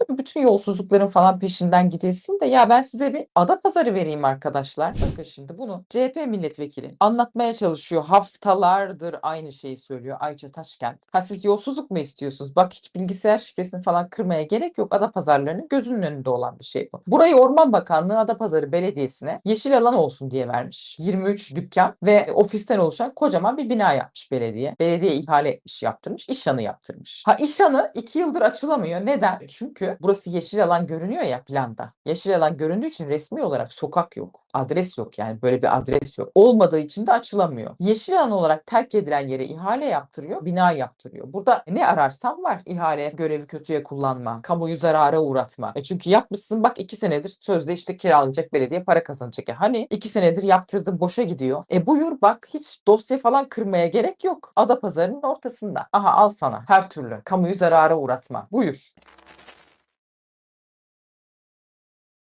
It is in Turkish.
tabii bütün yolsuzlukların falan peşinden gidilsin de ya ben size bir ada pazarı vereyim arkadaşlar. Bakın şimdi bunu CHP milletvekili anlatmaya çalışıyor. Haftalardır aynı şeyi söylüyor Ayça Taşkent. Ha siz yolsuzluk mu istiyorsunuz? Bak hiç bilgisayar şifresini falan kırmaya gerek yok. Ada pazarlarının gözünün önünde olan bir şey bu. Burayı Orman Bakanlığı Ada Pazarı Belediyesi'ne yeşil alan olsun diye vermiş. 23 dükkan ve ofisten oluşan kocaman bir bina yapmış belediye. Belediye ihale etmiş, yaptırmış, işhanı yaptırmış. Ha işhanı 2 yıldır açılamıyor. Neden? Çünkü burası yeşil alan görünüyor ya planda. Yeşil alan göründüğü için resmi olarak sokak yok. Adres yok yani böyle bir adres yok. Olmadığı için de açılamıyor. Yeşil alan olarak terk edilen yere ihale yaptırıyor, bina yaptırıyor. Burada ne ararsan var. İhale görevi kötüye kullanma, kamuyu zarara uğratma. E çünkü yapmışsın bak iki senedir sözde işte kiralayacak belediye para kazanacak. E hani iki senedir yaptırdın boşa gidiyor. E buyur bak hiç dosya falan kırmaya gerek yok. Ada pazarının ortasında. Aha al sana her türlü. Kamuyu zarara uğratma. Buyur.